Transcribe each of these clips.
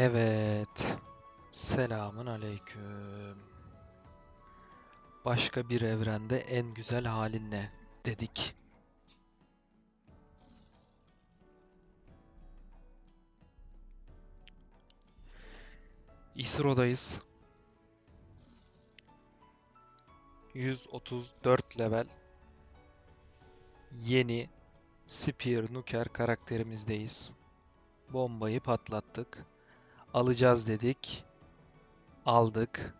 Evet. Selamun aleyküm. Başka bir evrende en güzel halin ne? Dedik. İsro'dayız. 134 level. Yeni Spear Nuker karakterimizdeyiz. Bombayı patlattık. Alacağız dedik. Aldık.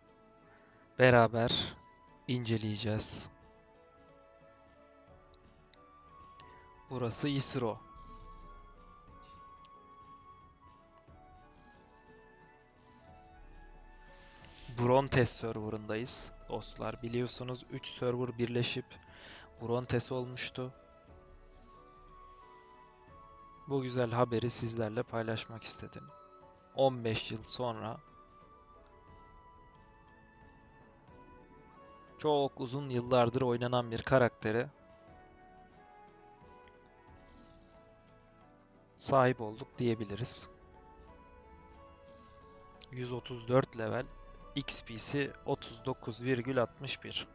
Beraber inceleyeceğiz. Burası İsro. Brontes serverındayız. Dostlar biliyorsunuz 3 server birleşip Brontes olmuştu. Bu güzel haberi sizlerle paylaşmak istedim. 15 yıl sonra çok uzun yıllardır oynanan bir karakteri sahip olduk diyebiliriz. 134 level XP'si 39,61.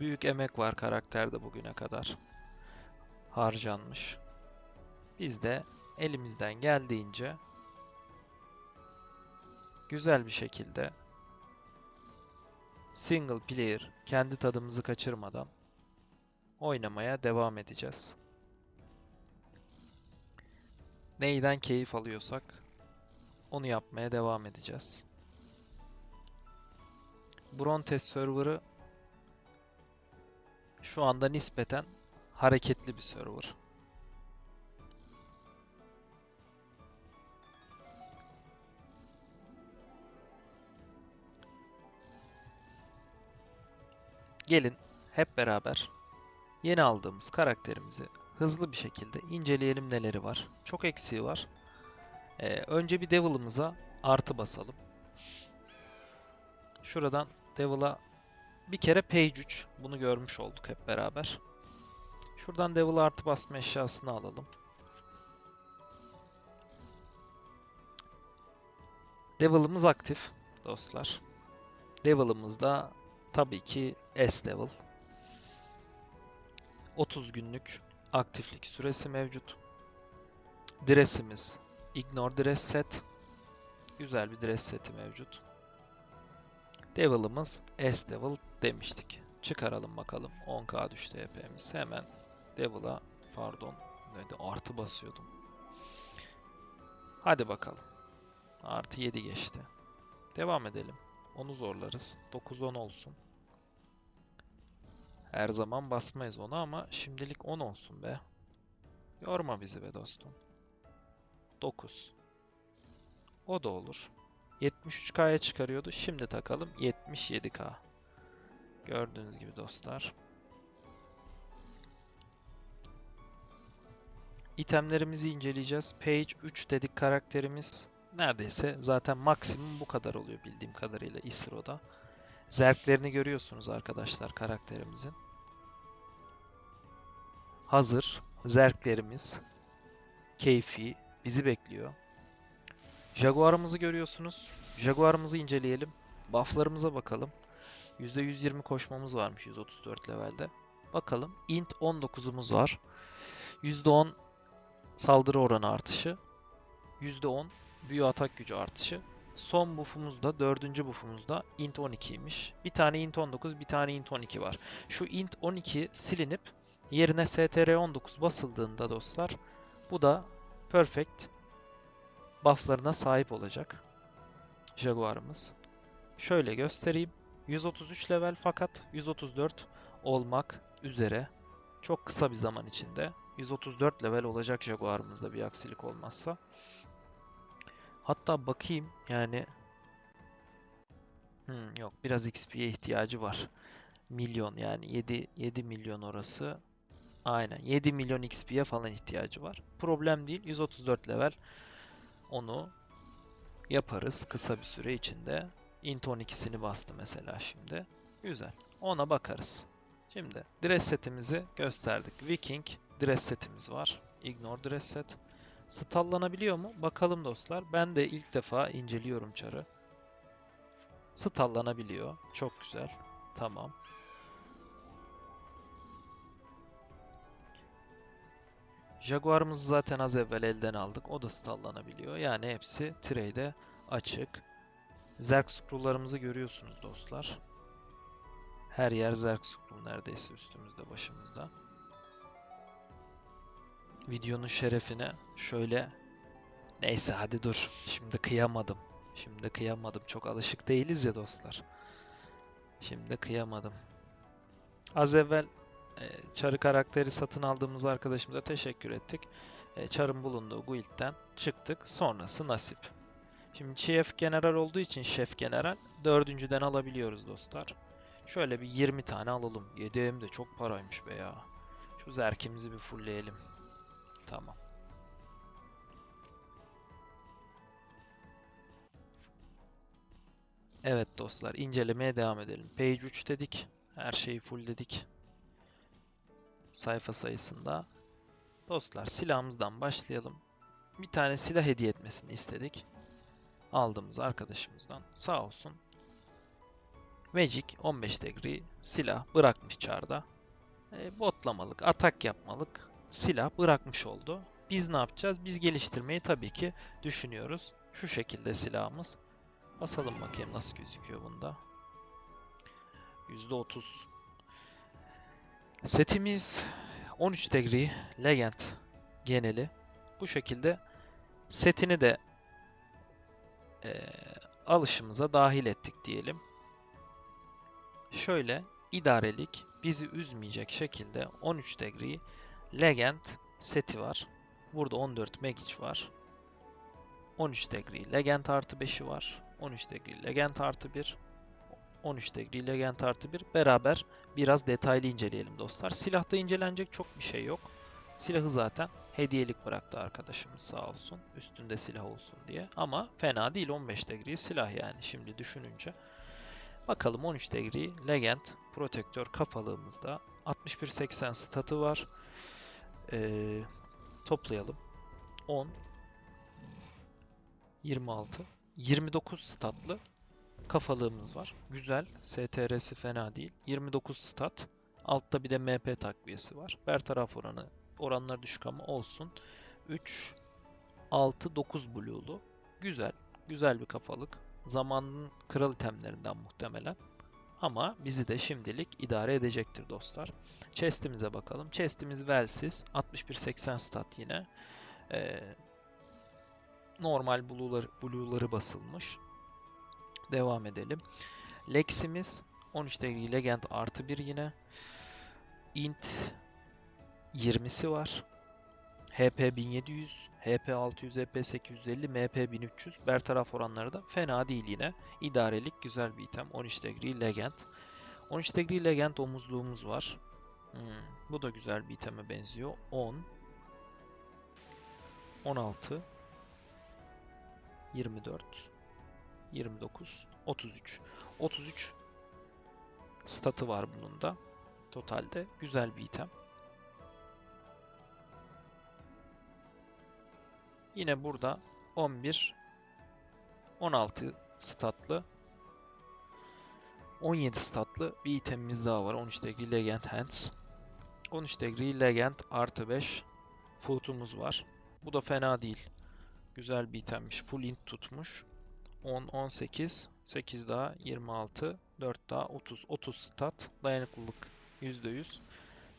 Büyük emek var karakterde bugüne kadar harcanmış. Biz de elimizden geldiğince güzel bir şekilde single player kendi tadımızı kaçırmadan oynamaya devam edeceğiz. Neyden keyif alıyorsak onu yapmaya devam edeceğiz. Brontes server'ı şu anda nispeten hareketli bir server. Gelin hep beraber yeni aldığımız karakterimizi hızlı bir şekilde inceleyelim neleri var. Çok eksiği var. Ee, önce bir Devil'ımıza artı basalım. Şuradan Devil'a bir kere Page 3 bunu görmüş olduk hep beraber. Şuradan Devil artı basma eşyasını alalım. Devil'ımız aktif dostlar. Devil'ımız da tabii ki S level. 30 günlük aktiflik süresi mevcut. Dress'imiz Ignore Dress set. Güzel bir dress seti mevcut. Devil'ımız S level demiştik. Çıkaralım bakalım. 10k düştü HP'miz. Hemen Devil'a pardon neydi artı basıyordum. Hadi bakalım. Artı 7 geçti. Devam edelim. Onu zorlarız. 9-10 olsun. Her zaman basmayız onu ama şimdilik 10 olsun be. Yorma bizi be dostum. 9. O da olur. 73K'ya çıkarıyordu. Şimdi takalım 77K. Gördüğünüz gibi dostlar. İtemlerimizi inceleyeceğiz. Page 3 dedik karakterimiz. Neredeyse zaten maksimum bu kadar oluyor bildiğim kadarıyla Isro'da. Zerklerini görüyorsunuz arkadaşlar karakterimizin. Hazır. Zerklerimiz. Keyfi. Bizi bekliyor. Jaguar'ımızı görüyorsunuz. Jaguar'ımızı inceleyelim. Buff'larımıza bakalım. %120 koşmamız varmış 134 levelde. Bakalım. Int 19'umuz var. %10 saldırı oranı artışı. %10 büyü atak gücü artışı. Son buff'umuz da dördüncü buff'umuz da int 12'ymiş. Bir tane int 19, bir tane int 12 var. Şu int 12 silinip yerine str 19 basıldığında dostlar bu da perfect buff'larına sahip olacak. Jaguar'ımız. Şöyle göstereyim. 133 level fakat 134 olmak üzere çok kısa bir zaman içinde 134 level olacak Jaguar'ımızda bir aksilik olmazsa. Hatta bakayım yani hmm, yok biraz XP'ye ihtiyacı var. Milyon yani 7 7 milyon orası. Aynen 7 milyon XP'ye falan ihtiyacı var. Problem değil 134 level onu yaparız kısa bir süre içinde. Int 12'sini bastı mesela şimdi. Güzel. Ona bakarız. Şimdi dress setimizi gösterdik. Viking dress setimiz var. Ignore dress set. Stallanabiliyor mu? Bakalım dostlar. Ben de ilk defa inceliyorum çarı. Stallanabiliyor. Çok güzel. Tamam. Jaguar'ımızı zaten az evvel elden aldık. O da stallanabiliyor. Yani hepsi trade'e açık. Zerg scroll'larımızı görüyorsunuz dostlar. Her yer Zerg scroll neredeyse üstümüzde başımızda. Videonun şerefine şöyle neyse hadi dur. Şimdi kıyamadım. Şimdi kıyamadım. Çok alışık değiliz ya dostlar. Şimdi kıyamadım. Az evvel Çar'ı karakteri satın aldığımız arkadaşımıza teşekkür ettik. E, Çar'ın bulunduğu guild'den çıktık. Sonrası nasip. Şimdi Chief General olduğu için Şef General dördüncüden alabiliyoruz dostlar. Şöyle bir 20 tane alalım. 7M de çok paraymış be ya. Şu zerkimizi bir fullleyelim. Tamam. Evet dostlar incelemeye devam edelim. Page 3 dedik. Her şeyi full dedik. Sayfa sayısında. Dostlar silahımızdan başlayalım. Bir tane silah hediye etmesini istedik. Aldığımız arkadaşımızdan. Sağ olsun. Magic 15 degree silah bırakmış çarda. E, botlamalık, atak yapmalık silah bırakmış oldu. Biz ne yapacağız? Biz geliştirmeyi tabii ki düşünüyoruz. Şu şekilde silahımız. Basalım bakayım nasıl gözüküyor bunda. %30. Setimiz 13 degree Legend geneli. Bu şekilde setini de eee, alışımıza dahil ettik diyelim. Şöyle idarelik bizi üzmeyecek şekilde 13 degree Legend seti var. Burada 14 Magic var. 13 degree Legend artı 5'i var. 13 degree Legend artı 1. 13 degree Legend artı 1. Beraber biraz detaylı inceleyelim dostlar. Silahta incelenecek çok bir şey yok. Silahı zaten hediyelik bıraktı arkadaşımız sağ olsun. Üstünde silah olsun diye. Ama fena değil 15 degree silah yani şimdi düşününce. Bakalım 13 degree Legend protektör kafalığımızda 6180 statı var. Ee, toplayalım. 10 26 29 statlı kafalığımız var. Güzel. STR'si fena değil. 29 stat. Altta bir de MP takviyesi var. Bertaraf oranı oranlar düşük ama olsun. 3 6 9 blue'lu. Güzel. Güzel bir kafalık. Zamanın kral itemlerinden muhtemelen. Ama bizi de şimdilik idare edecektir dostlar. Chest'imize bakalım. Chest'imiz Well'siz. 6180 stat yine. Ee, normal blue'ları, blue'ları basılmış. Devam edelim. Lex'imiz 13 degree Legend artı 1 yine. Int 20'si var. HP 1700, HP 600, HP 850, MP 1300. Bertaraf oranları da fena değil yine. İdarelik güzel bir item. 13 degree Legend. 13 degree Legend omuzluğumuz var. Hmm, bu da güzel bir iteme benziyor. 10 16 24 29 33 33 statı var bunun da. Totalde güzel bir item. Yine burada 11 16 statlı 17 statlı bir itemimiz daha var. 13 degree Legend Hands. 13 degree Legend artı 5 footumuz var. Bu da fena değil. Güzel bir itemmiş. Full int tutmuş. 10, 18, 8 daha 26, 4 daha 30. 30 stat. Dayanıklılık %100.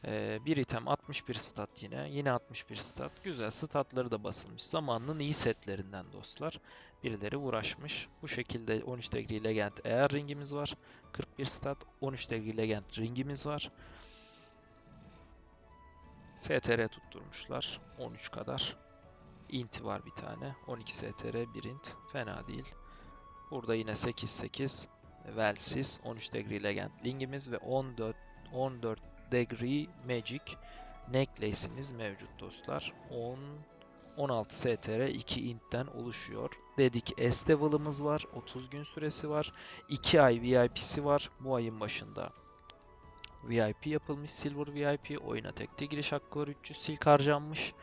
Ee, bir item 61 stat yine. Yine 61 stat. Güzel statları da basılmış. Zamanının iyi setlerinden dostlar. Birileri uğraşmış. Bu şekilde 13 degree Legend Air ringimiz var. 41 stat. 13 degree Legend ringimiz var. STR tutturmuşlar. 13 kadar. Int var bir tane. 12 STR 1 int. Fena değil. Burada yine 8 8 Velsiz 13 degree Legend Lingimiz ve 14 14 degree Magic Necklace'imiz mevcut dostlar. 10 16 STR 2 int'ten oluşuyor. Dedik Esteval'ımız var. 30 gün süresi var. 2 ay VIP'si var. Bu ayın başında VIP yapılmış. Silver VIP. Oyuna tekte giriş hakkı var. 300 silk harcanmış.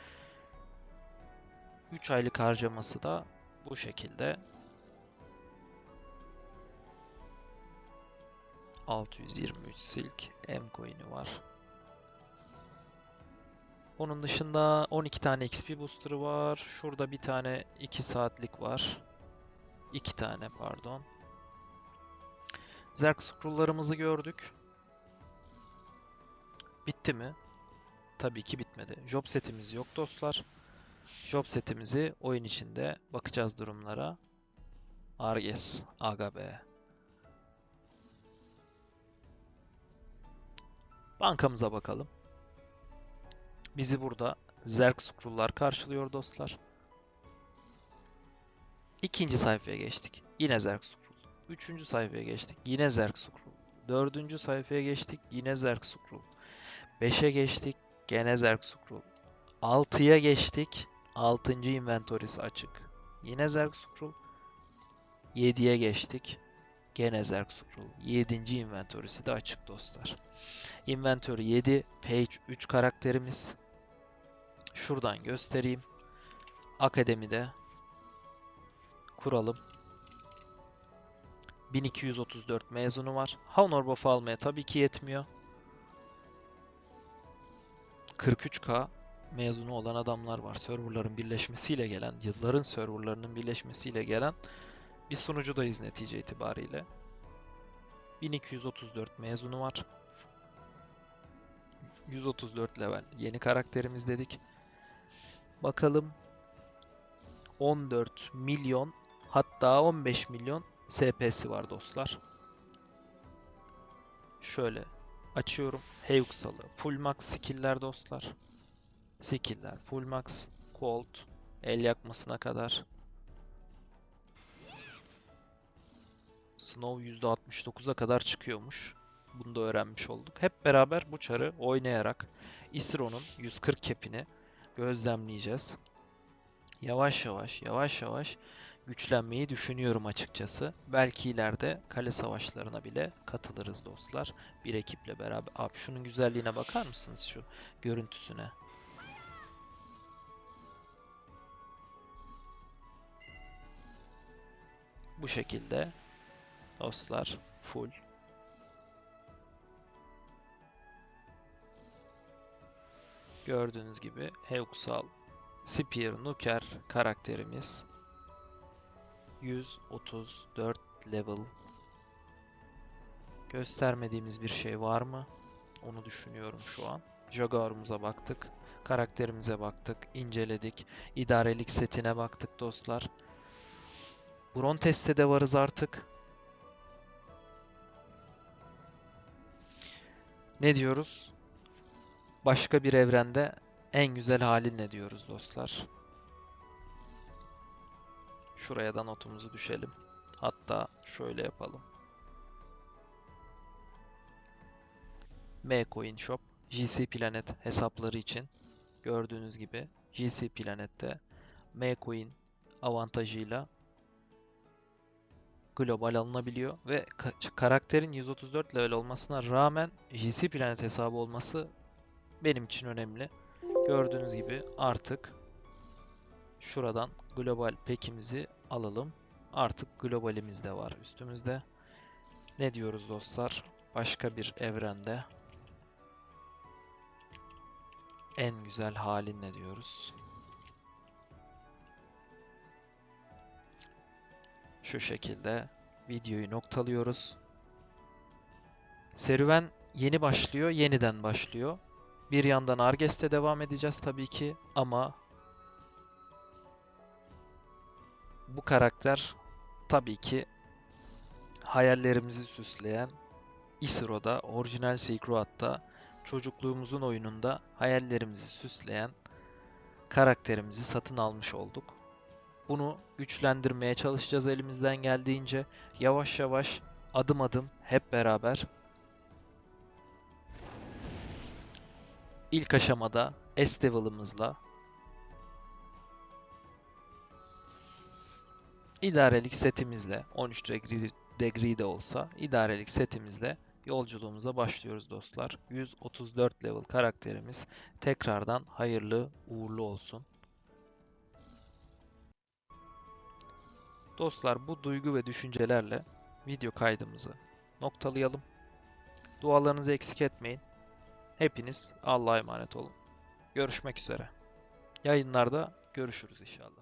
3 aylık harcaması da bu şekilde. 623 silk M coin'i var. Onun dışında 12 tane XP booster'ı var. Şurada bir tane 2 saatlik var. 2 tane pardon. Zerg scroll'larımızı gördük. Bitti mi? Tabii ki bitmedi. Job setimiz yok dostlar. Job setimizi oyun içinde bakacağız durumlara. Arges, aga Bankamıza bakalım. Bizi burada Zerg Scroll'lar karşılıyor dostlar. İkinci sayfaya geçtik. Yine Zerg Scroll. Üçüncü sayfaya geçtik. Yine Zerg Scroll. Dördüncü sayfaya geçtik. Yine Zerg Scroll. Beşe geçtik. Gene Zerg Scroll. Altıya geçtik. Altıncı inventory'si açık. Yine Zerg Scroll. 7'ye geçtik. Gene Zerg Scroll. 7. inventory'si de açık dostlar. Inventory 7, page 3 karakterimiz. Şuradan göstereyim. Akademide kuralım. 1234 mezunu var. Honor buff almaya tabii ki yetmiyor. 43k mezunu olan adamlar var. Serverların birleşmesiyle gelen, yılların serverlarının birleşmesiyle gelen bir sunucudayız netice itibariyle. 1234 mezunu var. 134 level yeni karakterimiz dedik. Bakalım 14 milyon hatta 15 milyon SP'si var dostlar. Şöyle açıyorum. Heuxalı full max skill'ler dostlar. Skill'ler full max, cold, el yakmasına kadar. Snow %69'a kadar çıkıyormuş. Bunu da öğrenmiş olduk. Hep beraber bu çarı oynayarak Isro'nun 140 kepini gözlemleyeceğiz. Yavaş yavaş, yavaş yavaş güçlenmeyi düşünüyorum açıkçası. Belki ileride kale savaşlarına bile katılırız dostlar. Bir ekiple beraber. Abi şunun güzelliğine bakar mısınız şu görüntüsüne? Bu şekilde dostlar full Gördüğünüz gibi Heuxal Spear Nuker karakterimiz 134 level. Göstermediğimiz bir şey var mı? Onu düşünüyorum şu an. Jaguar'umuza baktık. Karakterimize baktık. inceledik. İdarelik setine baktık dostlar. Bron teste de varız artık. Ne diyoruz? Başka bir evrende en güzel halin ne diyoruz dostlar. Şuraya da notumuzu düşelim. Hatta şöyle yapalım. M-Coin Shop GC Planet hesapları için gördüğünüz gibi GC Planet'te M-Coin avantajıyla global alınabiliyor ve ka- karakterin 134 level olmasına rağmen GC Planet hesabı olması benim için önemli. Gördüğünüz gibi artık şuradan global pekimizi alalım. Artık globalimiz de var üstümüzde. Ne diyoruz dostlar? Başka bir evrende en güzel halin ne diyoruz? Şu şekilde videoyu noktalıyoruz. Serüven yeni başlıyor, yeniden başlıyor. Bir yandan Arges'te devam edeceğiz tabii ki ama bu karakter tabii ki hayallerimizi süsleyen Isro'da, orijinal Silk Road'da çocukluğumuzun oyununda hayallerimizi süsleyen karakterimizi satın almış olduk. Bunu güçlendirmeye çalışacağız elimizden geldiğince. Yavaş yavaş, adım adım hep beraber ilk aşamada S level'ımızla idarelik setimizle 13 degree, degree de olsa idarelik setimizle yolculuğumuza başlıyoruz dostlar. 134 level karakterimiz tekrardan hayırlı uğurlu olsun. Dostlar bu duygu ve düşüncelerle video kaydımızı noktalayalım. Dualarınızı eksik etmeyin. Hepiniz Allah'a emanet olun. Görüşmek üzere. Yayınlarda görüşürüz inşallah.